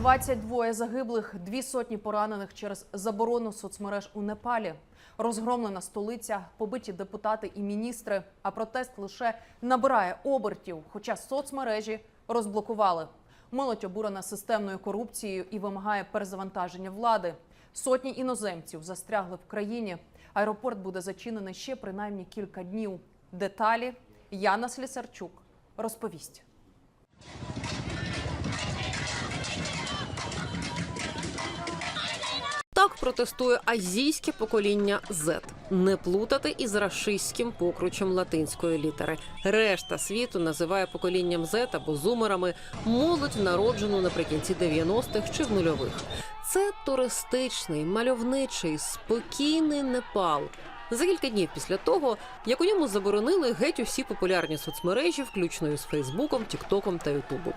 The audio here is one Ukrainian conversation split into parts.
22 загиблих, дві сотні поранених через заборону соцмереж у Непалі. Розгромлена столиця, побиті депутати і міністри. А протест лише набирає обертів, хоча соцмережі розблокували. Молодь обурена системною корупцією і вимагає перезавантаження влади. Сотні іноземців застрягли в країні. Аеропорт буде зачинений ще принаймні кілька днів. Деталі Яна Слісарчук розповість. Протестує азійське покоління Z. Не плутати із рашистським покручем латинської літери. Решта світу називає поколінням Z або зумерами молодь, народжену наприкінці 90-х чи в нульових. Це туристичний, мальовничий, спокійний Непал. За кілька днів після того, як у ньому заборонили геть усі популярні соцмережі, включно із Фейсбуком, Тіктоком та Ютубом.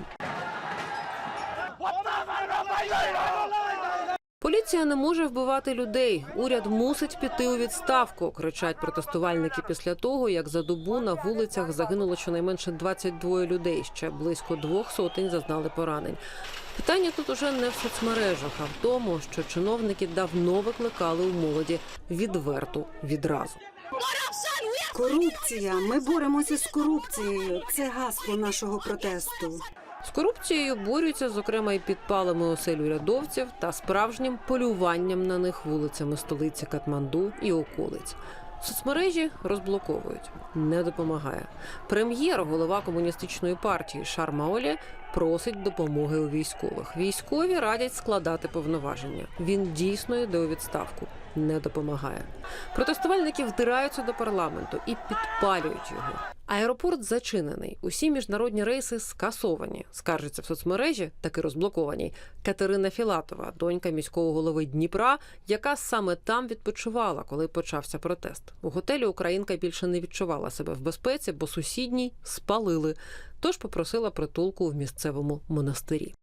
Поліція не може вбивати людей. Уряд мусить піти у відставку. кричать протестувальники після того, як за добу на вулицях загинуло щонайменше 22 людей. Ще близько двох сотень зазнали поранень. Питання тут уже не в соцмережах, а в тому, що чиновники давно викликали у молоді відверту відразу. Корупція. Ми боремося з корупцією. Це гасло нашого протесту. З корупцією борються, зокрема, і підпалами осель урядовців та справжнім полюванням на них вулицями столиці Катманду і околиць. Соцмережі розблоковують, не допомагає. Прем'єр, голова комуністичної партії Шарма Олі, просить допомоги у військових. Військові радять складати повноваження. Він дійсно йде у відставку, не допомагає. Протестувальники вдираються до парламенту і підпалюють його. Аеропорт зачинений. Усі міжнародні рейси скасовані. Скаржиться в соцмережі, таки розблокованій. Катерина Філатова, донька міського голови Дніпра, яка саме там відпочивала, коли почався протест. У готелі Українка більше не відчувала себе в безпеці, бо сусідній спалили. Тож попросила притулку в місцевому монастирі.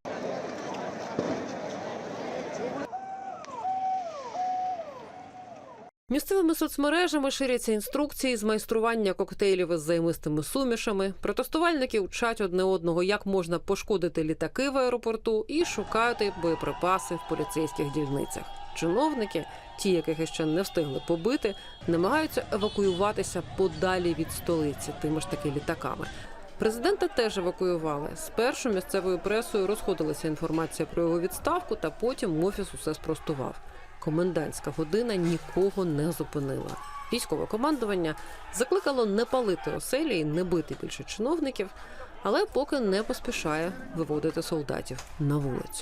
Місцевими соцмережами ширяться інструкції з майстрування коктейлів із займистими сумішами. Протестувальники вчать одне одного, як можна пошкодити літаки в аеропорту, і шукати боєприпаси в поліцейських дільницях. Чиновники, ті, яких іще не встигли побити, намагаються евакуюватися подалі від столиці, тими ж таки літаками. Президента теж евакуювали. Спершу місцевою пресою розходилася інформація про його відставку, та потім офіс усе спростував. Комендантська година нікого не зупинила. Військове командування закликало не палити оселі і не бити більше чиновників, але поки не поспішає виводити солдатів на вулицю.